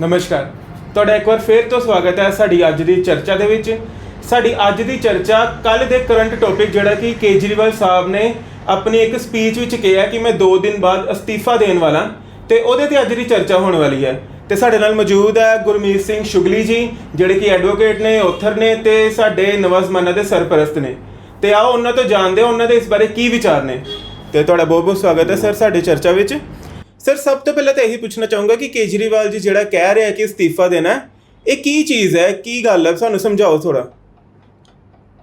ਨਮਸਕਾਰ। ਤੁਹਾਡਾ ਇੱਕ ਵਾਰ ਫੇਰ ਤੋਂ ਸਵਾਗਤ ਹੈ ਸਾਡੀ ਅੱਜ ਦੀ ਚਰਚਾ ਦੇ ਵਿੱਚ। ਸਾਡੀ ਅੱਜ ਦੀ ਚਰਚਾ ਕੱਲ ਦੇ ਕਰੰਟ ਟੌਪਿਕ ਜਿਹੜਾ ਕਿ ਕੇਜਰੀਵਾਲ ਸਾਹਿਬ ਨੇ ਆਪਣੀ ਇੱਕ ਸਪੀਚ ਵਿੱਚ ਕਿਹਾ ਕਿ ਮੈਂ 2 ਦਿਨ ਬਾਅਦ ਅਸਤੀਫਾ ਦੇਣ ਵਾਲਾ ਤੇ ਉਹਦੇ ਤੇ ਅੱਜ ਦੀ ਚਰਚਾ ਹੋਣ ਵਾਲੀ ਹੈ। ਤੇ ਸਾਡੇ ਨਾਲ ਮੌਜੂਦ ਹੈ ਗੁਰਮੀਤ ਸਿੰਘ ਸ਼ੁਗਲੀ ਜੀ, ਜਿਹੜੇ ਕਿ ਐਡਵੋਕੇਟ ਨੇ ਔਥਰ ਨੇ ਤੇ ਸਾਡੇ ਨਵਾਂ ਦੇ ਸਰਪ੍ਰਸਤ ਨੇ। ਤੇ ਆਓ ਉਹਨਾਂ ਤੋਂ ਜਾਣਦੇ ਹਾਂ ਉਹਨਾਂ ਦੇ ਇਸ ਬਾਰੇ ਕੀ ਵਿਚਾਰ ਨੇ। ਤੇ ਤੁਹਾਡਾ ਬਹੁਤ ਬਹੁਤ ਸਵਾਗਤ ਹੈ ਸਰ ਸਾਡੇ ਚਰਚਾ ਵਿੱਚ। ਸਰ ਸਭ ਤੋਂ ਪਹਿਲਾਂ ਤਾਂ ਇਹੀ ਪੁੱਛਣਾ ਚਾਹੂੰਗਾ ਕਿ ਕੇਜਰੀਵਾਲ ਜੀ ਜਿਹੜਾ ਕਹਿ ਰਿਹਾ ਕਿ ਅਸਤੀਫਾ ਦੇਣਾ ਇਹ ਕੀ ਚੀਜ਼ ਹੈ? ਕੀ ਗੱਲ ਹੈ? ਸਾਨੂੰ ਸਮਝਾਓ ਥੋੜਾ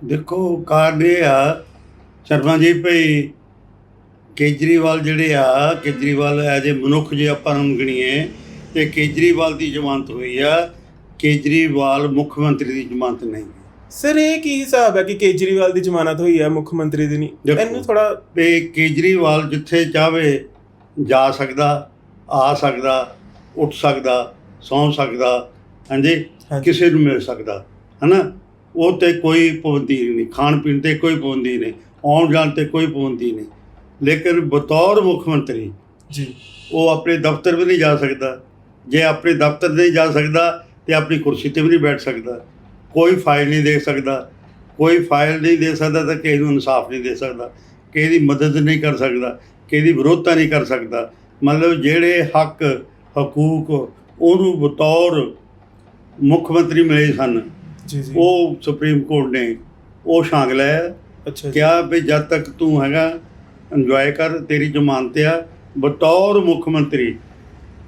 ਦੇਖੋ ਕਾਰਨ ਇਹ ਆ ਸ਼ਰਮਾ ਜੀ ਭਈ ਕੇਜਰੀਵਾਲ ਜਿਹੜੇ ਆ ਕੇਜਰੀਵਾਲ ਐਜ ਏ ਮਨੁੱਖ ਜੇ ਆਪਾਂ ਨੂੰ ਗਣੀਏ ਤੇ ਕੇਜਰੀਵਾਲ ਦੀ ਜ਼ਮਾਨਤ ਹੋਈ ਆ ਕੇਜਰੀਵਾਲ ਮੁੱਖ ਮੰਤਰੀ ਦੀ ਜ਼ਮਾਨਤ ਨਹੀਂ। ਸਰ ਇਹ ਕੀ ਹਿਸਾਬ ਹੈ ਕਿ ਕੇਜਰੀਵਾਲ ਦੀ ਜ਼ਮਾਨਤ ਹੋਈ ਹੈ ਮੁੱਖ ਮੰਤਰੀ ਦੀ ਨਹੀਂ। ਇਹਨੂੰ ਥੋੜਾ ਤੇ ਕੇਜਰੀਵਾਲ ਜਿੱਥੇ ਚਾਹਵੇ ਜਾ ਸਕਦਾ ਆ ਸਕਦਾ ਉੱਠ ਸਕਦਾ ਸੌਂ ਸਕਦਾ ਹਾਂਜੀ। ਕਿਸੇ ਨੂੰ ਮਿਲ ਸਕਦਾ ਹਨਾ? ਉਹ ਤੇ ਕੋਈ ਪਾਬੰਦੀ ਨਹੀਂ ਖਾਣ ਪੀਣ ਤੇ ਕੋਈ ਪਾਬੰਦੀ ਨਹੀਂ ਆਉਣ ਜਾਣ ਤੇ ਕੋਈ ਪਾਬੰਦੀ ਨਹੀਂ। ਲੇਕਿਨ ਬਤੌਰ ਮੁੱਖ ਮੰਤਰੀ ਜੀ। ਉਹ ਆਪਣੇ ਦਫ਼ਤਰ ਵੀ ਨਹੀਂ ਜਾ ਸਕਦਾ। ਜੇ ਆਪਣੇ ਦਫ਼ਤਰ ਨਹੀਂ ਜਾ ਸਕਦਾ ਤੇ ਆਪਣੀ ਕੁਰਸੀ ਤੇ ਵੀ ਨਹੀਂ ਬੈਠ ਸਕਦਾ। ਕੋਈ ਫਾਈਲ ਨਹੀਂ ਦੇ ਸਕਦਾ। ਕੋਈ ਫਾਈਲ ਨਹੀਂ ਦੇ ਸਕਦਾ ਤਾਂ ਕਿਸੇ ਨੂੰ ਇਨਸਾਫ ਨਹੀਂ ਦੇ ਸਕਦਾ। ਕਿਸੇ ਦੀ ਮਦਦ ਨਹੀਂ ਕਰ ਸਕਦਾ। ਕਿਸੇ ਦੀ ਵਿਰੋਧਤਾ ਨਹੀਂ ਕਰ ਸਕਦਾ। ਮਤਲਬ ਜਿਹੜੇ ਹੱਕ ਹਕੂਕ ਉਹਨੂੰ ਬਤੌਰ ਮੁੱਖ ਮੰਤਰੀ ਮਿਲੇ ਸਨ। ਜੀ ਜੀ। ਉਹ ਸੁਪਰੀਮ ਕੋਰਟ ਨੇ ਉਹ ਛਾਂਗ ਲਿਆ। ਅੱਛਾ ਕਿਹਾ ਵੀ ਜਦ ਤੱਕ ਤੂੰ ਹੈਗਾ ਇੰਜੋਏ ਕਰ ਤੇਰੀ ਜ਼ਮਾਨਤ ਆ ਬਤੌਰ ਮੁੱਖ ਮੰਤਰੀ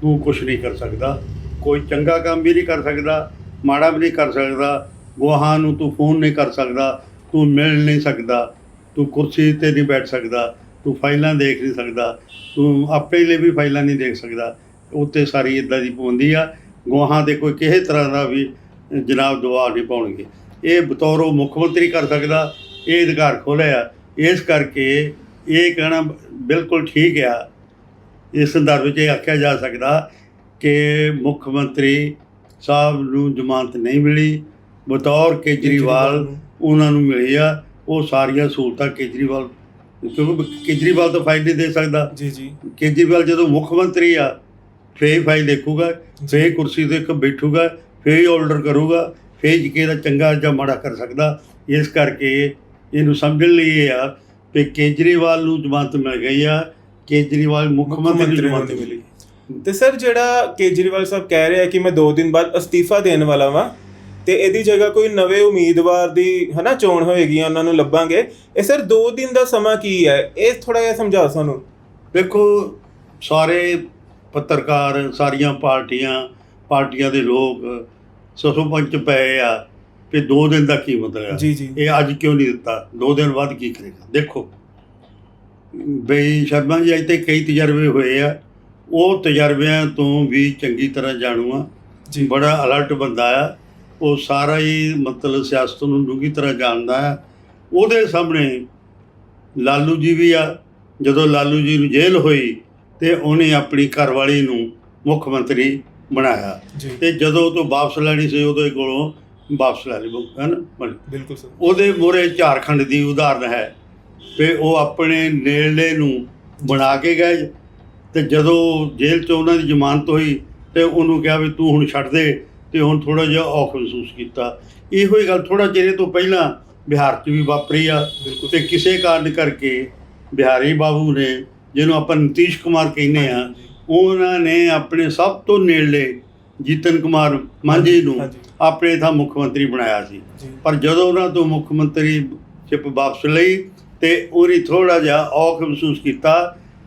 ਤੂੰ ਕੁਝ ਨਹੀਂ ਕਰ ਸਕਦਾ। ਕੋਈ ਚੰਗਾ ਕੰਮ ਵੀ ਨਹੀਂ ਕਰ ਸਕਦਾ ਮਾੜਾ ਵੀ ਨਹੀਂ ਕਰ ਸਕਦਾ ਗਵਾਹਾਂ ਨੂੰ ਤੂੰ ਫੋਨ ਨਹੀਂ ਕਰ ਸਕਦਾ ਤੂੰ ਮਿਲ ਨਹੀਂ ਸਕਦਾ ਤੂੰ ਕੁਰਸੀ ਤੇ ਨਹੀਂ ਬੈਠ ਸਕਦਾ। ਤੂੰ ਫਾਈਲਾਂ ਦੇਖ ਨਹੀਂ ਸਕਦਾ ਤੂੰ ਆਪਣੇ ਲਈ ਵੀ ਫਾਈਲਾਂ ਨਹੀਂ ਦੇਖ ਸਕਦਾ। ਉੱਤੇ ਸਾਰੀ ਇਦਾਂ ਦੀ ਪਾਬੰਦੀ ਆ ਗਵਾਹਾਂ ਦੇ ਕੋਈ ਕਿਸੇ ਤਰ੍ਹਾਂ ਦਾ ਵੀ ਜਨਾਬ ਦਬਾਅ ਨਹੀਂ ਪਾਉਣਗੇ। ਇਹ ਬਤੌਰ ਉਹ ਮੁੱਖ ਮੰਤਰੀ ਕਰ ਸਕਦਾ ਇਹ ਅਧਿਕਾਰ ਖੋਲ੍ਹਿਆ ਇਸ ਕਰਕੇ ਇਹ ਕਹਿਣਾ ਬਿਲਕੁਲ ਠੀਕ ਆ। ਇਸ ਸੰਦਰਭ ਵਿੱਚ ਇਹ ਆਖਿਆ ਜਾ ਸਕਦਾ ਕਿ ਮੁੱਖ ਮੰਤਰੀ ਸਾਹਿਬ ਨੂੰ ਜ਼ਮਾਨਤ ਨਹੀਂ ਮਿਲੀ। ਬਤੌਰ ਕੇਜਰੀਵਾਲ। ਉਹਨਾਂ ਨੂੰ ਮਿਲੀ ਆ। ਉਹ ਸਾਰੀਆਂ ਸਹੂਲਤਾਂ ਕੇਜਰੀਵਾਲ ਕਿਉਂਕਿ ਕੇਜਰੀਵਾਲ ਤਾਂ ਫਾਈਲ ਨਹੀਂ ਦੇ ਸਕਦਾ। ਜੀ ਜੀ। ਕੇਜਰੀਵਾਲ ਜਦੋਂ ਮੁੱਖ ਮੰਤਰੀ ਆ ਫੇਰ ਫਾਈਲ ਦੇਖੂਗਾ ਫੇਰ ਕੁਰਸੀ ਤੇ ਇੱਕ ਬੈਠੂਗਾ ਫੇਰ ਆਰਡਰ ਕਰੂਗਾ ਫੇਰ ਜਿਕੇ ਦਾ ਚੰਗਾ ਜਾਂ ਮਾੜਾ ਕਰ ਸਕਦਾ। ਇਸ ਕਰਕੇ ਇਹਨੂੰ ਸਮਝਣ ਲਈ ਇਹ ਆ ਕਿ ਕੇਜਰੀਵਾਲ ਨੂੰ ਜ਼ਮਾਨਤ ਮਿਲ ਗਈ ਆ ਕੇਜਰੀਵਾਲ ਮੁੱਖ ਮੰਤਰੀ ਨੂੰ ਜ਼ਮਾਨਤ ਮਿਲੀ। ਤੇ ਸਰ ਜਿਹੜਾ ਕੇਜਰੀਵਾਲ ਸਾਹਿਬ ਕਹਿ ਰਿਹਾ ਕਿ ਮੈਂ 2 ਦਿਨ ਬਾਅਦ ਅਸਤੀਫਾ ਦੇਣ ਵਾਲਾ ਵਾਂ ਤੇ ਇਹਦੀ ਜਗ੍ਹਾ ਕੋਈ ਨਵੇਂ ਉਮੀਦਵਾਰ ਦੀ ਹਨਾ ਚੋਣ ਹੋਏਗੀ ਉਹਨਾਂ ਨੂੰ ਲੱਭਾਂਗੇ। ਇਹ ਸਰ 2 ਦਿਨ ਦਾ ਸਮਾਂ ਕੀ ਹੈ? ਇਹ ਥੋੜਾ ਜਿਹਾ ਸਮਝਾਓ ਸਾਨੂੰ। ਦੇਖੋ ਸਾਰੇ ਪੱਤਰਕਾਰ ਸਾਰੀਆਂ ਪਾਰਟੀਆਂ ਪਾਰਟੀਆਂ ਦੇ ਲੋਕ ਸਸੋ ਪੰਚ ਪਏ ਆ ਕਿ 2 ਦਿਨ ਦਾ ਕੀ ਮਤਲਬ ਜੀ ਇਹ ਅੱਜ ਕਿਉਂ ਨਹੀਂ ਦਿੱਤਾ? ਦੋ ਦਿਨ ਬਾਅਦ ਕੀ ਕਰੇਗਾ? ਦੇਖੋ ਬਈ ਸ਼ਰਮਾ ਜੀ ਅੱਜ ਤੇ ਕਈ ਤਜਰਬੇ ਹੋਏ ਆ। ਉਹ ਤਜਰਬਿਆਂ ਤੋਂ ਵੀ ਚੰਗੀ ਤਰ੍ਹਾਂ ਜਾਣੂ ਆ ਜੀ। ਬੜਾ ਅਲਰਟ ਬੰਦਾ ਆ। ਉਹ ਸਾਰਾ ਹੀ ਮਤਲਬ ਸਿਆਸਤ ਨੂੰ ਡੂੰਘੀ ਤਰ੍ਹਾਂ ਜਾਣਦਾ ਆ ਉਹਦੇ ਸਾਹਮਣੇ ਲਾਲੂ ਜੀ ਵੀ ਆ। ਜਦੋਂ ਲਾਲੂ ਜੀ ਨੂੰ ਜੇਲ੍ਹ ਹੋਈ ਤੇ ਉਹਨੇ ਆਪਣੀ ਘਰਵਾਲੀ ਨੂੰ ਮੁੱਖ ਮੰਤਰੀ ਬਣਾਇਆ। ਤੇ ਜਦੋਂ ਉਹ ਤੋਂ ਵਾਪਸ ਲੈਣੀ ਸੀ ਉਹਦੇ ਕੋਲੋਂ ਵਾਪਸ ਲੈ ਲਈ ਮੁੱਖ- ਹੈ ਨਾ ਬਣ- ਬਿਲਕੁਲ ਸਰ। ਉਹਦੇ ਮੂਹਰੇ ਝਾਰਖੰਡ ਦੀ ਉਦਾਹਰਨ ਹੈ। ਤੇ ਉਹ ਆਪਣੇ ਨੇੜਲੇ ਨੂੰ ਬਣਾ ਕੇ ਗਏ। ਤੇ ਜਦੋਂ ਜੇਲ੍ਹ 'ਚ ਉਹਨਾਂ ਦੀ ਜ਼ਮਾਨਤ ਹੋਈ ਤੇ ਉਹਨੂੰ ਕਿਹਾ ਵੀ ਤੂੰ ਹੁਣ ਛੱਡ ਦੇ। ਤੇ ਹੁਣ ਥੋੜਾ ਜਿਹਾ ਔਖ ਮਹਿਸੂਸ ਕੀਤਾ। ਇਹੋ ਹੀ ਗੱਲ ਥੋੜਾ ਚਿਰ ਤੋਂ ਪਹਿਲਾਂ ਬਿਹਾਰ 'ਚ ਵੀ ਵਾਪਰੀ ਆ ਤੇ ਕਿਸੇ ਕਾਰਨ ਕਰਕੇ ਬਿਹਾਰੀ ਬਾਬੂ ਨੇ ਜਿਹਨੂੰ ਆਪਾਂ ਨਤੀਸ਼ ਕੁਮਾਰ ਕਹਿੰਦੇ ਆ ਉਹਨਾਂ ਨੇ ਆਪਣੇ ਸਭ ਤੋਂ ਨੇੜਲੇ ਜੀਤਨ ਕੁਮਾਰ ਮਾਂਝੀ ਨੂੰ। ਆਪਣੇ ਥਾਂ ਮੁੱਖ ਮੰਤਰੀ ਬਣਾਇਆ ਸੀ। ਪਰ ਜਦੋਂ ਉਹਨਾਂ ਤੋਂ ਮੁੱਖ ਮੰਤਰੀ ਚਿਪ ਵਾਪਸ ਲਈ ਤੇ ਉਹਨੇ ਥੋੜਾ ਜਿਹਾ ਔਖ ਮਹਿਸੂਸ ਕੀਤਾ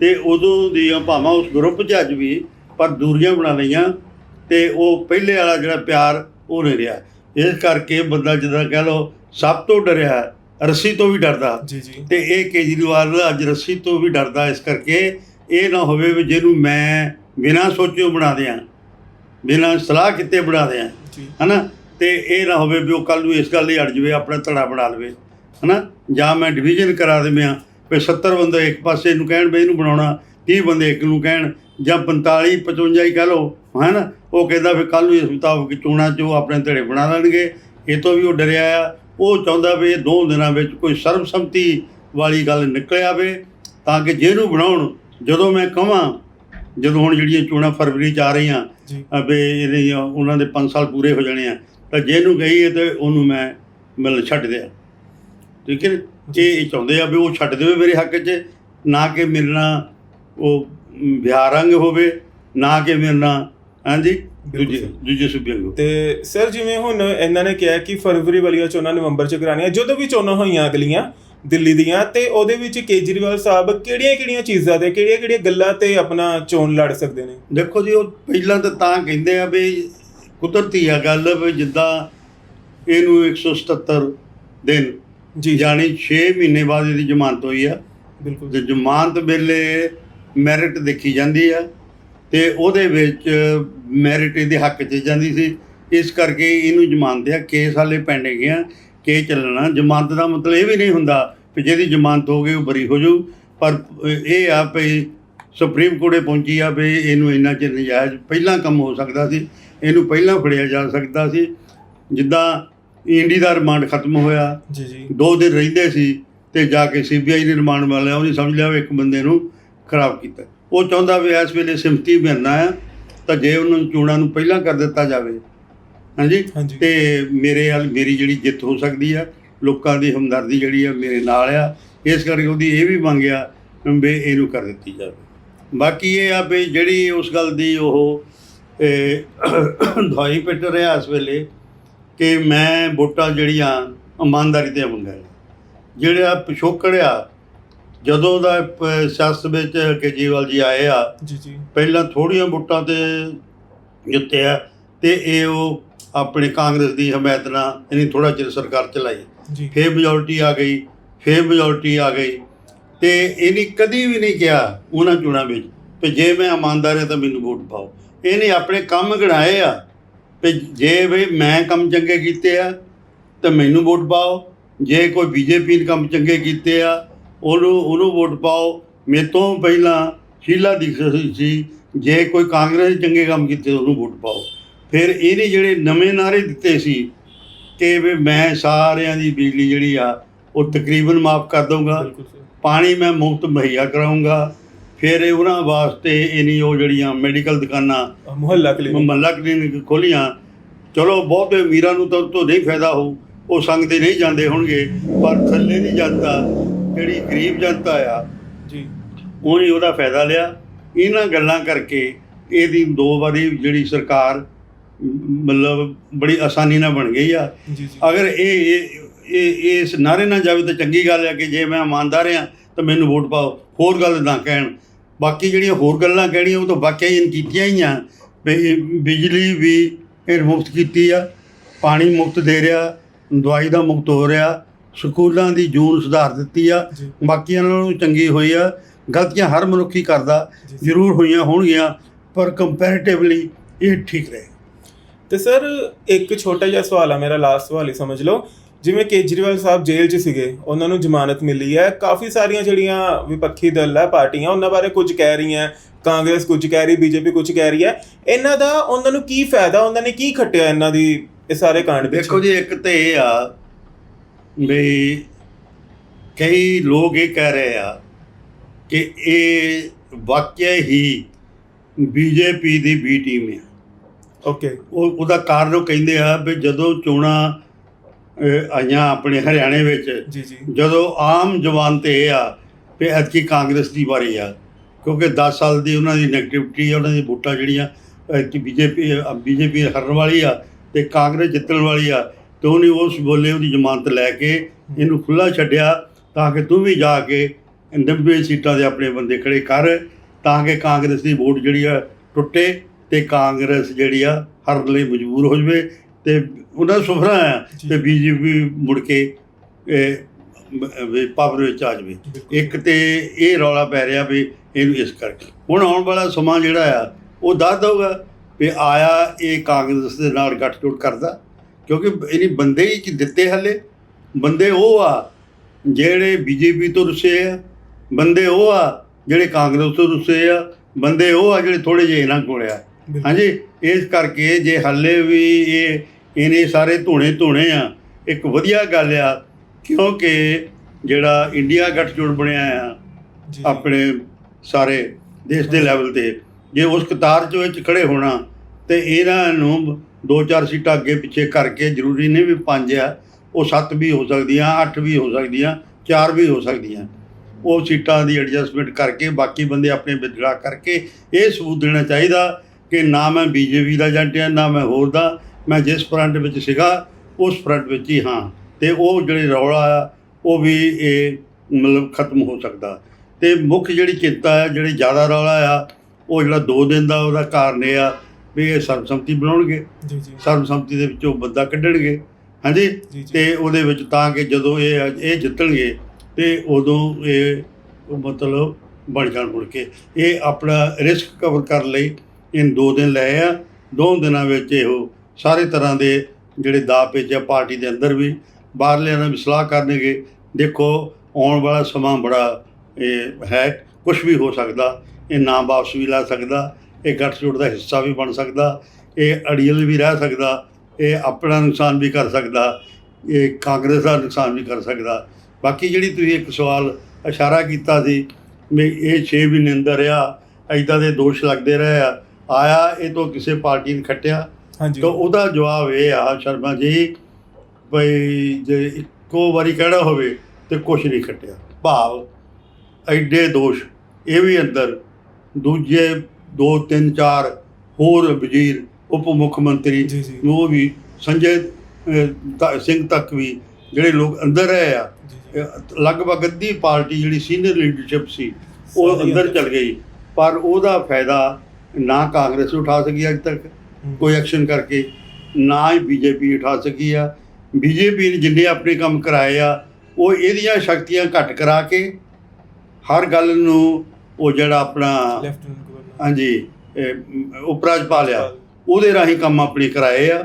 ਤੇ ਉਦੋਂ ਦੀਆਂ ਭਾਵਾਂ ਉਸ ਗਰੁੱਪ 'ਚ ਅੱਜ ਵੀ ਪਰ ਦੂਰੀਆਂ ਬਣਾ ਲਈਆਂ। ਤੇ ਉਹ ਪਹਿਲੇ ਵਾਲਾ ਜਿਹੜਾ ਪਿਆਰ ਉਹ ਨਹੀਂ ਰਿਹਾ। ਇਸ ਕਰਕੇ ਬੰਦਾ ਜਿੱਦਾਂ ਕਹਿ ਲਓ ਸਭ ਤੋਂ ਡਰਿਆ ਰੱਸੀ ਤੋਂ ਵੀ ਡਰਦਾ। ਜੀ ਜੀ। ਤੇ ਇਹ ਕੇਜਰੀਵਾਲ ਅੱਜ ਰੱਸੀ ਤੋਂ ਵੀ ਡਰਦਾ ਇਸ ਕਰਕੇ ਇਹ ਨਾ ਹੋਵੇ ਵੀ ਜਿਹਨੂੰ ਮੈਂ ਬਿਨਾਂ ਸੋਚਿਓ ਬਣਾ ਦਿਆਂ ਬਿਨਾਂ ਸਲਾਹ ਕੀਤੇ ਬਣਾ ਦਿਆਂ ਹਨਾ? ਤੇ ਇਹ ਨਾ ਹੋਵੇ ਵੀ ਉਹ ਕੱਲ ਨੂੰ ਇਸ ਗੱਲ ਲਈ ਅੜ ਜਵੇ ਆਪਣਾ ਧੜਾ ਬਣਾ ਲਵੇ ਹਨਾ? ਜਾਂ ਮੈਂ ਡਿਵੀਜ਼ਨ ਕਰਾ ਦੇਵਾਂ ਵੀ 70 ਬੰਦੇ ਇੱਕ ਪਾਸੇ ਨੂੰ ਕਹਿਣ ਵੀ ਇਹਨੂੰ ਬਣਾਉਣਾ 30 ਬੰਦੇ ਇੱਕ ਨੂੰ ਕਹਿਣ ਜਾਂ 45 55 ਹੀ ਕਹਿ ਲਓ ਹਨਾ? ਉਹ ਕਹਿੰਦਾ ਵੀ ਕੱਲ ਨੂੰ ਇਸ ਮੁਤਾਬਕ ਚੋਣਾਂ 'ਚ ਉਹ ਆਪਣੇ ਧੜੇ ਬਣਾ ਲੈਣਗੇ। ਇਹ ਤੋਂ ਵੀ ਉਹ ਡਰਿਆ ਆ। ਉਹ ਚਾਹੁੰਦਾ ਵੀ ਇਹ ਦੋ ਦਿਨਾਂ ਵਿੱਚ ਕੋਈ ਸਰਬਸੰਮਤੀ ਵਾਲੀ ਗੱਲ ਨਿਕਲ ਆਵੇ ਤਾਂ ਕਿ ਜਿਹਨੂੰ ਬਣਾਉਣ ਜਦੋਂ ਮੈਂ ਕਹਾਂ ਜਦੋਂ ਹੁਣ ਜਿਹੜੀਆਂ ਚੋਣਾਂ ਫਰਵਰੀ ਚ ਆ ਰਹੀਆਂ ਜੀ। ਅਬੇ ਇਹਦੇ ਉਹਨਾਂ ਦੇ 5 ਸਾਲ ਪੂਰੇ ਹੋ ਜਾਣੇ ਆ ਤਾਂ ਜੇ ਗਈ ਹੈ ਤੇ ਉਹਨੂੰ ਮੈਂ ਮਤਲਬ ਛੱਡ ਦਿਆਂ। ਠੀਕ ਹੈ ਨਾ? ਇਹ ਚਾਹੁੰਦੇ ਆ ਵੀ ਉਹ ਛੱਡ ਦੇਵੇ ਮੇਰੇ ਹੱਕ 'ਚ ਨਾ ਕਿ ਮੇਰੇ ਨਾਲ ਉਹ ਵਿਹਾਰੰਗ ਹੋਵੇ ਨਾ ਕਿ ਮੇਰੇ ਨਾਲ ਹਾਂਜੀ ਦੂਜੇ। ਦੂਜੇ ਸੂਬਿਆਂ ਨੂੰ। ਤੇ ਸਰ ਜਿਵੇਂ ਹੁਣ ਇਹਨਾਂ ਨੇ ਕਿਹਾ ਕਿ ਫਰਵਰੀ ਵਾਲੀਆਂ ਚੋਣਾਂ ਨਵੰਬਰ ਚ ਕਰਾਉਣੀਆਂ ਜਦੋਂ ਵੀ ਚੋਣਾਂ ਹੋਈਆਂ ਅਗਲੀਆਂ ਦਿੱਲੀ ਦੀਆਂ ਤੇ ਉਹਦੇ ਵਿੱਚ ਕੇਜਰੀਵਾਲ ਸਾਹਿਬ ਕਿਹੜੀਆਂ-ਕਿਹੜੀਆਂ ਚੀਜ਼ਾਂ ਤੇ ਕਿਹੜੀਆਂ-ਕਿਹੜੀਆਂ ਗੱਲਾਂ ਤੇ ਆਪਣਾ ਚੋਣ ਲੜ ਸਕਦੇ ਨੇ? ਦੇਖੋ ਜੀ ਉਹ ਪਹਿਲਾਂ ਤਾਂ ਤਾਂ ਕਹਿੰਦੇ ਆ ਵੀ ਕੁਦਰਤੀ ਆ ਗੱਲ ਵੀ ਜਿੱਦਾਂ ਇਹਨੂੰ 177 ਦਿਨ ਜੀ ਜਾਣੀ 6 ਮਹੀਨੇ ਬਾਅਦ ਇਹਦੀ ਜ਼ਮਾਨਤ ਹੋਈ ਆ। ਬਿਲਕੁਲ। ਤੇ ਜ਼ਮਾਨਤ ਵੇਲੇ ਮੈਰਿਟ ਦੇਖੀ ਜਾਂਦੀ ਆ ਤੇ ਉਹਦੇ ਵਿੱਚ ਮੈਰਿਟ ਇਹਦੇ ਹੱਕ 'ਚ ਜਾਂਦੀ ਸੀ। ਇਸ ਕਰਕੇ ਇਹਨੂੰ ਜ਼ਮਾਨਤ ਆ ਕੇਸ ਹਾਲੇ ਪੈਂਡਿੰਗ ਆ ਕੇ ਚੱਲਣਾ। ਜ਼ਮਾਨਤ ਦਾ ਮਤਲਬ ਇਹ ਵੀ ਨਹੀਂ ਹੁੰਦਾ ਕਿ ਜਿਹਦੀ ਜ਼ਮਾਨਤ ਹੋ ਗਈ ਉਹ ਬਰੀ ਹੋ ਜਾਊ ਪਰ ਇਹ ਆ ਵੀ ਸੁਪਰੀਮ ਕੋਰਟੇ ਪਹੁੰਚੀ ਆ ਵੀ ਇਹਨੂੰ ਇੰਨਾ ਚਿਰ ਨਜਾਇਜ਼ ਪਹਿਲਾਂ ਕੰਮ ਹੋ ਸਕਦਾ ਸੀ। ਇਹਨੂੰ ਪਹਿਲਾਂ ਫੜਿਆ ਜਾ ਸਕਦਾ ਸੀ। ਜਿੱਦਾਂ ਇੰਡੀ ਦਾ ਰਿਮਾਂਡ ਖਤਮ ਹੋਇਆ। ਜੀ ਜੀ। ਦੋ ਦਿਨ ਰਹਿੰਦੇ ਸੀ ਤੇ ਜਾ ਕੇ ਸੀਬੀਆਈ ਦੇ ਰਿਮਾਂਡ ਵਾਲਿਆਂ ਉਹਨੇ ਸਮਝ ਲਿਆ ਇੱਕ ਬੰਦੇ ਨੂੰ ਖਰਾਬ ਕੀਤਾ। ਉਹ ਚਾਹੁੰਦਾ ਵੀ ਇਸ ਵੇਲੇ ਸਿੰਪਤੀ ਮਿਲਣਾ ਆ ਤਾਂ ਜੇ ਉਹਨੂੰ ਚੋਣਾਂ ਨੂੰ ਪਹਿਲਾਂ ਕਰ ਦਿੱਤਾ ਜਾਵੇ। ਹਾਂਜੀ? ਤੇ ਮੇਰੇ ਵੱਲ ਮੇਰੀ ਜਿਹੜੀ ਜਿੱਤ ਹੋ ਸਕਦੀ ਆ ਲੋਕਾਂ ਦੀ ਹਮਦਰਦੀ ਜਿਹੜੀ ਆ ਮੇਰੇ ਨਾਲ ਆ ਇਸ ਕਰਕੇ ਉਹਦੀ ਇਹ ਵੀ ਮੰਗਿਆ ਵੀ ਇਹਨੂੰ ਕਰ ਦਿੱਤੀ ਜਾਵੇ। ਬਾਕੀ ਇਹ ਆ ਵੀ ਜਿਹੜੀ ਉਸ ਗੱਲ ਦੀ ਉਹ ਦਵਾਈ ਪਿੱਟ ਰਿਹਾ ਇਸ ਵੇਲੇ ਕਿ ਮੈਂ ਵੋਟਾਂ ਜਿਹੜੀਆਂ ਇਮਾਨਦਾਰੀ ਤੇ ਮੰਗਾਂ ਜਿਹੜਾ ਪਿਛੋਕੜ ਆ ਜਦੋਂ ਦਾ ਸਿਆਸਤ ਵਿੱਚ ਕੇਜਰੀਵਾਲ ਜੀ ਆਏ ਆ ਜੀ ਜੀ। ਪਹਿਲਾਂ ਥੋੜੀਆਂ ਵੋਟਾਂ ਤੇ ਜਿੱਤਿਆ ਤੇ ਇਹ ਉਹ ਆਪਣੇ ਕਾਂਗਰਸ ਦੀ ਹਮਾਇਤ ਨਾਲ ਇਹਨੇ ਥੋੜਾ ਚਿਰ ਸਰਕਾਰ ਚਲਾਈ। ਫੇਰ ਮੈਜੋਰਟੀ ਆ ਗਈ ਫੇਰ ਮੈਜੋਰਟੀ ਆ ਗਈ ਤੇ ਇਹਨੇ ਕਦੀ ਵੀ ਨਹੀਂ ਕਿਹਾ ਉਹਨਾਂ ਚੋਣਾਂ ਵਿੱਚ ਕਿ ਜੇ ਮੈਂ ਇਮਾਨਦਾਰ ਹਾਂ ਤਾਂ ਮੈਨੂੰ ਵੋਟ ਪਾਓ। ਇਹਨੇ ਆਪਣੇ ਕੰਮ ਗਣਾਏ ਆ ਕਿ ਜੇ ਵੀ ਮੈਂ ਕੰਮ ਚੰਗੇ ਕੀਤੇ ਆ ਤਾਂ ਮੈਨੂੰ ਵੋਟ ਪਾਓ ਜੇ ਕੋਈ ਬੀਜੇਪੀ ਨੇ ਕੰਮ ਚੰਗੇ ਕੀਤੇ ਆ ਉਹਨੂੰ ਉਹਨੂੰ ਵੋਟ ਪਾਓ। ਮੇਰੇ ਤੋਂ ਪਹਿਲਾਂ ਸ਼ੀਲਾ ਦੀਕਸ਼ਿਤ ਸੀ। ਜੇ ਕੋਈ ਕਾਂਗਰਸ ਚੰਗੇ ਕੰਮ ਕੀਤੇ ਉਹਨੂੰ ਵੋਟ ਪਾਓ। ਫਿਰ ਇਹਨੇ ਜਿਹੜੇ ਨਵੇਂ ਨਾਰੇ ਦਿੱਤੇ ਸੀ ਕਿ ਵੀ ਮੈਂ ਸਾਰਿਆਂ ਦੀ ਬਿਜਲੀ ਜਿਹੜੀ ਆ ਉਹ ਤਕਰੀਬਨ ਮਾਫ ਕਰ ਦਊਂਗਾ। ਪਾਣੀ ਮੈਂ ਮੁਫਤ ਮੁਹੱਈਆ ਕਰਾਉਂਗਾ ਫਿਰ ਇਹ ਉਹਨਾਂ ਵਾਸਤੇ ਇਨੀ ਉਹ ਜਿਹੜੀਆਂ ਮੈਡੀਕਲ ਦੁਕਾਨਾਂ ਮੁਹੱਲਾ ਕਲੀਨਿਕ ਮਹੱਲਾ ਕਲੀਨਿਕ ਖੋਲੀਆਂ ਚਲੋ ਬਹੁਤੇ ਅਮੀਰਾਂ ਨੂੰ ਤਾਂ ਤੋਂ ਨਹੀਂ ਫਾਇਦਾ ਹੋਊ। ਉਹ ਸੰਗ ਦੇ ਨਹੀਂ ਜਾਂਦੇ ਹੋਣਗੇ ਪਰ ਥੱਲੇ ਦੀ ਜਨਤਾ ਜਿਹੜੀ ਗਰੀਬ ਜਨਤਾ ਆ ਜੀ। ਉਹਨੇ ਉਹਦਾ ਫਾਇਦਾ ਲਿਆ। ਇਹਨਾਂ ਗੱਲਾਂ ਕਰਕੇ ਇਹਦੀ ਦੋ ਵਾਰੀ ਜਿਹੜੀ ਸਰਕਾਰ ਮਤਲਬ ਬੜੀ ਆਸਾਨੀ ਨਾਲ ਬਣ ਗਈ ਆ। ਅਗਰ ਇਹ ਇਹ ਇਸ ਨਾਰੇ ਨਾਲ ਜਾਵੇ ਤਾਂ ਚੰਗੀ ਗੱਲ ਹੈ ਕਿ ਜੇ ਮੈਂ ਇਮਾਨਦਾਰ ਆ ਤਾਂ ਮੈਨੂੰ ਵੋਟ ਪਾਓ। ਹੋਰ ਗੱਲ ਨਾ ਕਹਿਣ। ਬਾਕੀ ਜਿਹੜੀਆਂ ਹੋਰ ਗੱਲਾਂ ਕਹਿਣੀਆਂ ਉਹ ਤਾਂ ਵਾਕਿਆ ਹੀ ਕੀਤੀਆਂ ਹੀ ਆ। ਵੀ ਬਿਜਲੀ ਵੀ ਇਹ ਮੁਫਤ ਕੀਤੀ ਆ। ਪਾਣੀ ਮੁਫਤ ਦੇ ਰਿਹਾ। ਦਵਾਈ ਦਾ ਮੁਫਤ ਹੋ ਰਿਹਾ। ਸਕੂਲਾਂ ਦੀ ਜੂਨ ਸੁਧਾਰ ਦਿੱਤੀ ਆ ਬਾਕੀਆਂ ਨਾਲੋਂ ਚੰਗੀ ਹੋਈ ਆ। ਗਲਤੀਆਂ ਹਰ ਮਨੁੱਖ ਕਰਦਾ। ਜ਼ਰੂਰ ਹੋਈਆਂ ਹੋਣਗੀਆਂ ਪਰ ਕੰਪੈਰੀਟਿਵਲੀ ਇਹ ਠੀਕ ਰਹੇ। ਤੇ ਸਰ ਇੱਕ ਛੋਟਾ ਜਿਹਾ ਸਵਾਲ ਆ ਮੇਰਾ ਲਾਸਟ ਸਵਾਲ ਹੀ ਸਮਝ ਲਓ। ਜਿਵੇਂ ਕੇਜਰੀਵਾਲ ਸਾਹਿਬ ਜੇਲ੍ਹ 'ਚ ਸੀਗੇ ਉਹਨਾਂ ਨੂੰ ਜ਼ਮਾਨਤ ਮਿਲੀ ਹੈ। ਕਾਫੀ ਸਾਰੀਆਂ ਜਿਹੜੀਆਂ ਵਿਪੱਖੀ ਦਲ ਹੈ ਪਾਰਟੀਆਂ ਉਹਨਾਂ ਬਾਰੇ ਕੁਝ ਕਹਿ ਰਹੀਆਂ ਕਾਂਗਰਸ ਕੁਝ ਕਹਿ ਰਹੀ ਬੀਜੇਪੀ ਕੁਝ ਕਹਿ ਰਹੀ ਹੈ। ਇਹਨਾਂ ਦਾ ਉਹਨਾਂ ਨੂੰ ਕੀ ਫਾਇਦਾ ਉਹਨਾਂ ਨੇ ਕੀ ਖੱਟਿਆ ਇਹਨਾਂ ਦੀ ਇਹ ਸਾਰੇ ਕਾਂਡ ਵਿੱਚ ਦੇਖੋ ਜੀ ਇੱਕ ਤੇ ਇਹ ਆ ਵੀ ਕਈ ਲੋਕ ਇਹ ਕਹਿ ਰਹੇ ਆ ਕਿ ਇਹ ਵਾਕਿਆ ਹੀ ਬੀਜੇਪੀ ਦੀ ਬੀ ਟੀਮ ਹੈ ਓਕੇ ਉਹ ਉਹਦਾ ਕਾਰਨ ਉਹ ਕਹਿੰਦੇ ਆ ਵੀ ਜਦੋਂ ਚੋਣਾਂ ਆਈਆਂ ਆਪਣੇ ਹਰਿਆਣੇ ਵਿੱਚ ਜੀ ਜੀ। ਜਦੋਂ ਆਮ ਜਵਾਨ ਤੇ ਇਹ ਆ ਵੀ ਐਤਕੀ ਕਾਂਗਰਸ ਦੀ ਵਾਰੀ ਆ ਕਿਉਂਕਿ 10 ਸਾਲ ਦੀ ਉਹਨਾਂ ਦੀ ਨੈਗੇਟਿਵਿਟੀ ਆ ਉਹਨਾਂ ਦੀ ਵੋਟਾਂ ਜਿਹੜੀਆਂ ਐਤਕੀ ਬੀਜੇਪੀ ਬੀਜੇਪੀ ਹਾਰਨ ਵਾਲੀ ਆ ਤੇ ਕਾਂਗਰਸ ਜਿੱਤਣ ਵਾਲੀ ਆ ਤੇ ਉਹਨੇ ਉਸ ਬੋਲੇ ਉਹਦੀ ਜ਼ਮਾਨਤ ਲੈ ਕੇ ਇਹਨੂੰ ਖੁੱਲਾ ਛੱਡਿਆ ਤਾਂ ਕਿ ਤੂੰ ਵੀ ਜਾ ਕੇ 90 ਸੀਟਾਂ ਦੇ ਆਪਣੇ ਬੰਦੇ ਖੜੇ ਕਰ ਤਾਂ ਕਿ ਕਾਂਗਰਸ ਦੀ ਵੋਟ ਜਿਹੜੀ ਆ ਟੁੱਟੇ ਤੇ ਕਾਂਗਰਸ ਜਿਹੜੀ ਆ ਹਰਨ ਲਈ ਮਜਬੂਰ ਹੋ ਜਵੇ ਤੇ ਉਹਨਾਂ ਸੁਪਨਾ ਆ। ਤੇ ਬੀਜੇਪੀ ਮੁੜ ਕੇ ਪਾਵਰ ਵਿੱਚ ਆ ਜਾਵੇ। ਇੱਕ ਤੇ ਇਹ ਰੌਲਾ ਪੈ ਰਿਹਾ ਵੀ ਇਹਨੂੰ ਇਸ ਕਰਕੇ ਹੁਣ ਆਉਣ ਵਾਲਾ ਸਮਾਂ ਜਿਹੜਾ ਆ ਉਹ ਦੱਸ ਦਊਗਾ ਵੀ ਆਇਆ ਇਹ ਕਾਂਗਰਸ ਦੇ ਨਾਲ ਗੱਠਜੋੜ ਕਰਦਾ ਕਿਉਂਕਿ ਇਹਨੇ ਬੰਦੇ ਹੀ ਦਿੱਤੇ ਹਲੇ। ਬੰਦੇ ਉਹ ਆ ਜਿਹੜੇ ਬੀਜੇਪੀ ਤੋਂ ਰੁੱਸੇ ਆ। ਬੰਦੇ ਉਹ ਆ ਜਿਹੜੇ ਕਾਂਗਰਸ ਤੋਂ ਰੁੱਸੇ ਆ। ਬੰਦੇ ਉਹ ਆ ਜਿਹੜੇ ਥੋੜੇ ਜਿਹੇ ਇਹਨਾਂ ਕੋਲ ਆ। ਹਾਂਜੀ ਇਸ ਕਰਕੇ ਜੇ ਹੱਲੇ ਵੀ ਇਹ ਇਹਨੇ ਸਾਰੇ ਧੋਣੇ ਧੋਣੇ ਆ ਇੱਕ ਵਧੀਆ ਗੱਲ ਆ ਕਿਉਂਕਿ ਜਿਹੜਾ ਇੰਡੀਆ ਗੱਠਜੋੜ ਬਣਿਆ ਆ ਆਪਣੇ ਸਾਰੇ ਦੇਸ਼ ਦੇ ਲੈਵਲ ਤੇ ਜੇ ਉਸ ਕਤਾਰ 'ਚ ਵਿੱਚ ਖੜੇ ਹੋਣਾ ਤੇ ਇਹਨਾਂ ਨੂੰ ਦੋ ਚਾਰ ਸੀਟਾਂ ਅੱਗੇ ਪਿੱਛੇ ਕਰਕੇ ਜ਼ਰੂਰੀ ਨਹੀਂ ਵੀ ਪੰਜ ਆ, ਉਹ ਸੱਤ ਵੀ ਹੋ ਸਕਦੀਆਂ, ਅੱਠ ਵੀ ਹੋ ਸਕਦੀਆਂ, ਚਾਰ ਵੀ ਹੋ ਸਕਦੀਆਂ। ਉਹ ਸੀਟਾਂ ਦੀ ਐਡਜਸਟਮੈਂਟ ਕਰਕੇ ਬਾਕੀ ਬੰਦੇ ਆਪਣੇ ਵਿਦਡਰਾ ਕਰਕੇ ਇਹ ਸਬੂਤ ਦੇਣਾ ਚਾਹੀਦਾ ਕਿ ਨਾ ਮੈਂ ਬੀਜੇਪੀ ਦਾ ਏਜੰਟ ਹਾਂ, ਨਾ ਮੈਂ ਹੋਰ ਦਾ, ਮੈਂ ਜਿਸ ਫਰੰਟ ਵਿੱਚ ਸੀਗਾ, ਉਸ ਫਰੰਟ ਵਿੱਚ ਹੀ ਹਾਂ। ਤੇ ਉਹ ਜਿਹੜੇ ਰੌਲਾ ਆ, ਉਹ ਵੀ ਇਹ ਮਤਲਬ ਖਤਮ ਹੋ ਸਕਦਾ। ਤੇ ਮੁੱਖ ਜਿਹੜੀ ਚਿੰਤਾ ਹੈ ਜਿਹੜੀ ਜ਼ਿਆਦਾ ਰੌਲਾ ਆ, ਉਹ ਜਿਹੜਾ 2 ਦਿਨ ਦਾ ਉਹਦਾ ਕਾਰਨ ਇਹ ਆ ਵੀ ਇਹ ਸਰਬਸੰਮਤੀ ਬਣਾਉਣਗੇ। ਜੀ ਜੀ। ਸਰਬਸੰਮਤੀ ਦੇ ਵਿੱਚੋਂ ਬੰਦਾ ਕੱਢਣਗੇ। ਹਾਂਜੀ? ਤੇ ਉਹਦੇ ਵਿੱਚ ਤਾਂ ਕਿ ਜਦੋਂ ਇਹ ਇਹ ਜਿੱਤਣਗੇ ਤੇ ਉਦੋਂ ਇਹ ਮਤਲਬ ਬਣ ਜਾਣ ਮੁੜ ਕੇ। ਇਹ ਆਪਣਾ ਰਿਸਕ ਕਵਰ ਕਰਨ ਲਈ ਇਨ ਦੋ ਦਿਨ ਲਏ ਆ। ਦੋ ਦਿਨਾਂ ਵਿੱਚ ਇਹੋ ਸਾਰੇ ਤਰ੍ਹਾਂ ਦੇ ਜਿਹੜੇ ਦਾਅ ਪੇਚ ਪਾਰਟੀ ਦੇ ਅੰਦਰ ਵੀ ਬਾਹਰਲਿਆਂ ਨਾਲ ਵੀ ਸਲਾਹ ਕਰਨਗੇ। ਦੇਖੋ ਆਉਣ ਵਾਲਾ ਸਮਾਂ ਬੜਾ ਇਹ ਹੈ ਕੁਝ ਵੀ ਹੋ ਸਕਦਾ ਇਹ ਨਾ ਵਾਪਸ ਵੀ ਲਾ ਸਕਦਾ। ਇਹ ਗੱਠਜੋੜ ਦਾ ਹਿੱਸਾ ਵੀ ਬਣ ਸਕਦਾ ਇਹ ਅੜੀਅਲ ਵੀ ਰਹਿ ਸਕਦਾ ਇਹ ਆਪਣਾ ਨੁਕਸਾਨ ਵੀ ਕਰ ਸਕਦਾ ਇਹ ਕਾਂਗਰਸ ਦਾ ਨੁਕਸਾਨ ਵੀ ਕਰ ਸਕਦਾ। ਬਾਕੀ ਜਿਹੜੀ ਤੁਸੀਂ ਇੱਕ ਸਵਾਲ ਇਸ਼ਾਰਾ ਕੀਤਾ ਸੀ ਵੀ ਇਹ 6 ਮਹੀਨੇ ਅੰਦਰ ਆ ਐਦਾਂ ਦੇ ਦੋਸ਼ ਲੱਗਦੇ ਰਹੇ ਆ ਆਇਆ ਇਹ ਤੋਂ ਕਿਸੇ ਪਾਰਟੀ ਨੇ ਖੱਟਿਆ? ਹਾਂਜੀ। ਤਾਂ ਉਹਦਾ ਜਵਾਬ ਇਹ ਆ ਸ਼ਰਮਾ ਜੀ ਭਈ ਜੇ ਇੱਕੋ ਵਾਰੀ ਕਹਿਣਾ ਹੋਵੇ ਤੇ ਕੁਝ ਨਹੀਂ ਖੱਟਿਆ। ਭਾਵ ਐਡੇ ਦੋਸ਼ ਇਹ ਵੀ ਅੰਦਰ ਦੂਜੇ 2 3 4 ਹੋਰ ਵਜ਼ੀਰ ਉਪ ਮੁੱਖ ਮੰਤਰੀ ਉਹ ਵੀ ਸੰਜੇ ਸਿੰਘ ਤੱਕ ਵੀ ਜਿਹੜੇ ਲੋਕ ਅੰਦਰ ਰਹੇ ਆ ਲਗਭਗ ਅੱਧੀ ਪਾਰਟੀ ਜਿਹੜੀ ਸੀਨੀਅਰ ਲੀਡਰਸ਼ਿਪ ਸੀ ਉਹ ਅੰਦਰ ਚਲ ਗਈ। ਪਰ ਉਹਦਾ ਫਾਇਦਾ ਨਾ ਕਾਂਗਰਸ ਉਠਾ ਸਕੀ ਅੱਜ ਤੱਕ ਕੋਈ ਐਕਸ਼ਨ ਕਰਕੇ ਨਾ ਹੀ ਬੀਜੇਪੀ ਉਠਾ ਸਕੀ ਆ। ਬੀਜੇਪੀ ਨੇ ਜਿੰਨੇ ਆਪਣੇ ਕੰਮ ਕਰਾਏ ਆ ਉਹ ਇਹਦੀਆਂ ਸ਼ਕਤੀਆਂ ਘੱਟ ਕਰਾ ਕੇ ਹਰ ਗੱਲ ਨੂੰ ਉਹ ਜਿਹੜਾ ਆਪਣਾ ਹਾਂਜੀ ਇਹ ਉਪ ਰਾਜਪਾਲ ਆ। ਉਹਦੇ ਰਾਹੀਂ ਕੰਮ ਆਪਣੇ ਕਰਾਏ ਆ।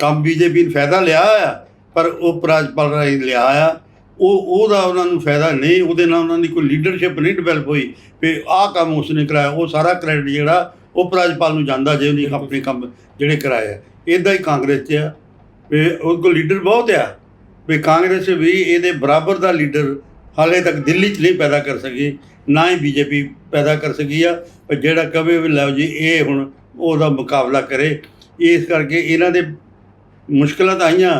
ਕੰਮ ਬੀਜੇਪੀ ਨੇ ਫਾਇਦਾ ਲਿਆ ਆ ਪਰ ਉਪ ਰਾਜਪਾਲ ਰਾਹੀਂ ਲਿਆ ਆ। ਉਹ ਉਹਦਾ ਉਹਨਾਂ ਨੂੰ ਫਾਇਦਾ ਨਹੀਂ ਉਹਦੇ ਨਾਲ ਉਹਨਾਂ ਦੀ ਕੋਈ ਲੀਡਰਸ਼ਿਪ ਨਹੀਂ ਡਿਵੈਲਪ ਹੋਈ। ਵੀ ਆਹ ਕੰਮ ਉਸਨੇ ਕਰਾਇਆ ਉਹ ਸਾਰਾ ਕ੍ਰੈਡਿਟ ਜਿਹੜਾ ਉਪ ਰਾਜਪਾਲ ਨੂੰ ਜਾਂਦਾ ਜੇ ਉਹਨੇ ਆਪਣੇ ਕੰਮ ਜਿਹੜੇ ਕਰਾਏ ਆ। ਇਦਾਂ ਹੀ ਕਾਂਗਰਸ 'ਚ ਆ। ਵੀ ਉਹ ਕੋਲ ਲੀਡਰ ਬਹੁਤ ਆ। ਵੀ ਕਾਂਗਰਸ ਵੀ ਇਹਦੇ ਬਰਾਬਰ ਦਾ ਲੀਡਰ ਹਾਲੇ ਤੱਕ ਦਿੱਲੀ 'ਚ ਨਹੀਂ ਪੈਦਾ ਕਰ ਸਕੀ। ਨਾ ਹੀ ਬੀਜੇਪੀ ਪੈਦਾ ਕਰ ਸਕੀ ਆ, ਪਰ ਜਿਹੜਾ ਕਵੇ ਵੀ ਲਓ ਜੀ, ਇਹ ਹੁਣ ਉਹਦਾ ਮੁਕਾਬਲਾ ਕਰੇ। ਇਸ ਕਰਕੇ ਇਹਨਾਂ ਦੇ ਮੁਸ਼ਕਲਾਂ ਤਾਂ ਆਈਆਂ,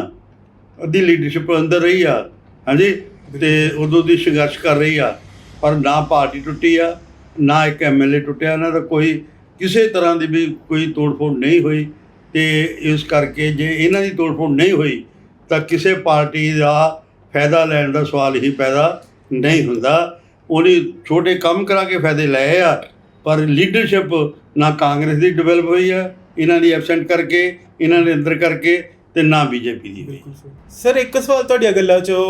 ਅੱਧੀ ਲੀਡਰਸ਼ਿਪ ਅੰਦਰ ਰਹੀ ਆ, ਹਾਂਜੀ, ਤੇ ਉਦੋਂ ਦੀ ਸੰਘਰਸ਼ ਕਰ ਰਹੀ ਆ, ਪਰ ਨਾ ਪਾਰਟੀ ਟੁੱਟੀ ਆ, ਨਾ ਇੱਕ ਐਮਐਲਏ ਟੁੱਟਿਆ। ਇਹਨਾਂ ਦਾ ਕੋਈ ਕਿਸੇ ਤਰ੍ਹਾਂ ਦੀ ਵੀ ਕੋਈ ਤੋੜਫੋੜ ਨਹੀਂ ਹੋਈ, ਤੇ ਇਸ ਕਰਕੇ ਜੇ ਇਹਨਾਂ ਦੀ ਤੋੜਫੋੜ ਨਹੀਂ ਹੋਈ, ਤਾਂ ਕਿਸੇ ਪਾਰਟੀ ਦਾ ਫਾਇਦਾ ਲੈਣ ਦਾ ਸਵਾਲ ਹੀ ਪੈਦਾ ਨਹੀਂ ਹੁੰਦਾ। ਉਹਨੇ ਛੋਟੇ ਕੰਮ ਕਰਾ ਕੇ ਫਾਇਦੇ ਲਏ ਆ ਪਰ ਲੀਡਰਸ਼ਿਪ ਨਾ ਕਾਂਗਰਸ ਦੀ ਡਿਵੈਲਪ ਹੋਈ ਆ ਇਹਨਾਂ ਦੀ ਐਬਸੈਂਟ ਕਰਕੇ ਇਹਨਾਂ ਦੇ ਅੰਦਰ ਕਰਕੇ ਤੇ ਨਾ ਬੀਜੇਪੀ ਦੀ ਹੋਈ। ਸਰ। ਇੱਕ ਸਵਾਲ ਤੁਹਾਡੀਆਂ ਗੱਲਾਂ 'ਚੋਂ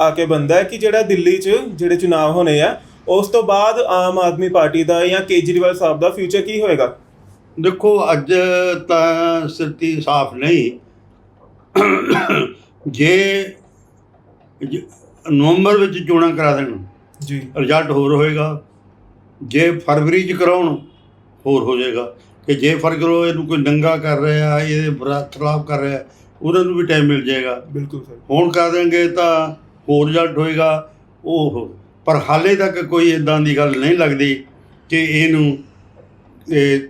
ਆ ਕੇ ਬੰਦਾ ਹੈ ਕਿ ਜਿਹੜਾ ਦਿੱਲੀ 'ਚ ਜਿਹੜੇ ਚੁਣਾਵ ਹੋਣੇ ਆ ਉਸ ਤੋਂ ਬਾਅਦ ਆਮ ਆਦਮੀ ਪਾਰਟੀ ਦਾ ਜਾਂ ਕੇਜਰੀਵਾਲ ਸਾਹਿਬ ਦਾ ਫਿਊਚਰ ਕੀ ਹੋਏਗਾ? ਦੇਖੋ ਅੱਜ ਤਾਂ ਸਥਿਤੀ ਸਾਫ਼ ਨਹੀਂ। ਜੇ ਨਵੰਬਰ ਵਿੱਚ ਚੋਣਾਂ ਕਰਾ ਦੇਣ ਜੀ। ਰਿਜ਼ਲਟ ਹੋਰ ਹੋਏਗਾ। ਜੇ ਫਰਵਰੀ ਚ ਕਰਾਉਣ ਹੋਰ ਹੋ ਜਾਏਗਾ। ਕਿ ਜੇ ਫਰਵਰੀ ਇਹਨੂੰ ਕੋਈ ਨੰਗਾ ਕਰ ਰਿਹਾ ਇਹਦੇ ਬਰਾ- ਖਿਲਾਫ ਕਰ ਰਿਹਾ ਉਹਨਾਂ ਨੂੰ ਵੀ ਟਾਈਮ ਮਿਲ ਜਾਏਗਾ। ਬਿਲਕੁਲ ਸਰ। ਹੁਣ ਕਰ ਦੇਣਗੇ ਤਾਂ ਹੋਰ ਰਿਜ਼ਲਟ ਹੋਏਗਾ। ਉਹ ਹੋ- ਪਰ ਹਾਲੇ ਤੱਕ ਕੋਈ ਇਦਾਂ ਦੀ ਗੱਲ ਨਹੀਂ ਲੱਗਦੀ ਕਿ ਇਹਨੂੰ ਇਹ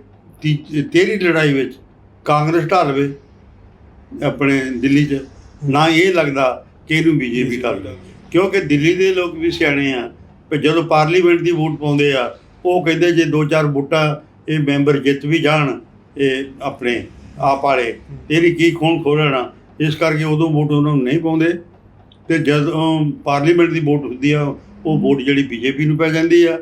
ਤੇਰੀ ਲੜਾਈ ਵਿੱਚ ਕਾਂਗਰਸ ਢਾਲ ਲਵੇ ਆਪਣੇ ਦਿੱਲੀ 'ਚ। ਨਾ ਇਹ ਲੱਗਦਾ ਕਿ ਇਹਨੂੰ ਬੀਜੇਪੀ ਢਾਲ ਲਵੇ ਕਿਉਂਕਿ ਦਿੱਲੀ ਦੇ ਲੋਕ ਵੀ ਸਿਆਣੇ ਆ। ਜਦੋਂ ਪਾਰਲੀਮੈਂਟ ਦੀ ਵੋਟ ਪਾਉਂਦੇ ਆ, ਉਹ ਕਹਿੰਦੇ ਜੇ ਦੋ ਚਾਰ ਵੋਟਾਂ ਇਹ ਮੈਂਬਰ ਜਿੱਤ ਵੀ ਜਾਣ, ਇਹ ਆਪਣੇ ਆਪ ਵਾਲੇ ਇਹਦੀ ਕੀ ਖੂਨ ਖੋਲਣਾ ਇਸ ਕਰਕੇ ਉਦੋਂ ਵੋਟ ਉਹਨਾਂ ਨੂੰ ਨਹੀਂ ਪਾਉਂਦੇ। ਤੇ ਜਦੋਂ ਪਾਰਲੀਮੈਂਟ ਦੀ ਵੋਟ ਹੁੰਦੀ ਆ, ਉਹ ਵੋਟ ਜਿਹੜੀ ਬੀਜੇਪੀ ਨੂੰ ਪੈ ਜਾਂਦੀ ਆ।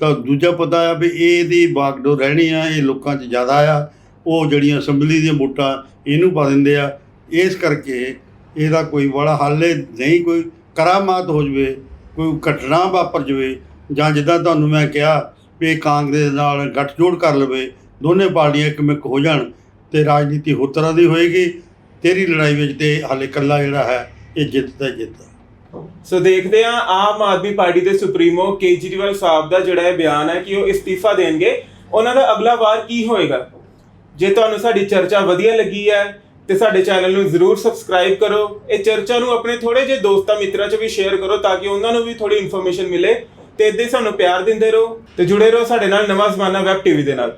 ਤਾਂ ਦੂਜਾ ਪਤਾ ਆ ਵੀ ਇਹ ਇਹਦੀ ਬਾਗਡੋਰ ਰਹਿਣੀ ਆ, ਇਹ ਲੋਕਾਂ 'ਚ ਜ਼ਿਆਦਾ ਆ। ਉਹ ਜਿਹੜੀਆਂ ਅਸੈਂਬਲੀ ਦੀਆਂ ਵੋਟਾਂ ਇਹਨੂੰ ਪਾ ਦਿੰਦੇ ਆ। ਇਸ ਕਰਕੇ ਇਹਦਾ ਕੋਈ ਬੜਾ ਹੱਲ ਨਹੀਂ, ਕੋਈ ਕਰਾਮਾਤ ਹੋ ਜਵੇ ਕੋਈ ਘਟਨਾ ਵਾਪਰ ਜਵੇ ਜਾਂ ਜਿੱਦਾਂ ਤੁਹਾਨੂੰ ਮੈਂ ਕਿਹਾ ਵੀ ਇਹ ਕਾਂਗਰਸ ਨਾਲ ਗੱਠਜੋੜ ਕਰ ਲਵੇ, ਦੋਨੇ ਪਾਰਟੀਆਂ ਇੱਕਮਿਕ ਹੋ ਜਾਣ ਤੇ ਰਾਜਨੀਤੀ ਹੋਰ ਤਰ੍ਹਾਂ ਦੀ ਹੋਏਗੀ, ਤੇਰੀ ਲੜਾਈ ਵਿੱਚ ਤੇ ਹਾਲੇ ਇਕੱਲਾ ਜਿਹੜਾ ਹੈ, ਇਹ ਜਿੱਤਦਾ ਹੀ ਜਿੱਤਦਾ ਸੋ ਦੇਖਦੇ ਹਾਂ, ਆਮ ਆਦਮੀ ਪਾਰਟੀ ਦੇ ਸੁਪਰੀਮੋ ਕੇਜਰੀਵਾਲ ਸਾਹਿਬ ਦਾ ਜਿਹੜਾ ਇਹ ਬਿਆਨ ਹੈ ਕਿ ਉਹ ਇਸਤੀਫਾ ਦੇਣਗੇ। ਉਹਨਾਂ ਦਾ ਅਗਲਾ ਵਾਰ ਕੀ ਹੋਏਗਾ? ਜੇ ਤੁਹਾਨੂੰ ਸਾਡੀ ਚਰਚਾ ਵਧੀਆ ਲੱਗੀ ਹੈ ਤੇ ਸਾਡੇ ਚੈਨਲ ਨੂੰ ਜ਼ਰੂਰ ਸਬਸਕ੍ਰਾਈਬ ਕਰੋ। ਇਹ ਚਰਚਾ ਨੂੰ ਆਪਣੇ ਥੋੜੇ ਜਿਹੇ ਦੋਸਤਾਂ ਮਿੱਤਰਾਂ 'ਚ ਵੀ ਸ਼ੇਅਰ ਕਰੋ ਤਾਂ ਕਿ ਉਹਨਾਂ ਨੂੰ ਵੀ ਥੋੜੀ ਇਨਫੋਰਮੇਸ਼ਨ ਮਿਲੇ ਤੇ ਇਦਾਂ ਹੀ ਸਾਨੂੰ ਪਿਆਰ ਦਿੰਦੇ ਰਹੋ ਤੇ ਜੁੜੇ ਰਹੋ ਸਾਡੇ ਨਾਲ ਨਵਾਂ ਜ਼ਮਾਨਾ ਵੈਬ ਟੀਵੀ ਦੇ ਨਾਲ।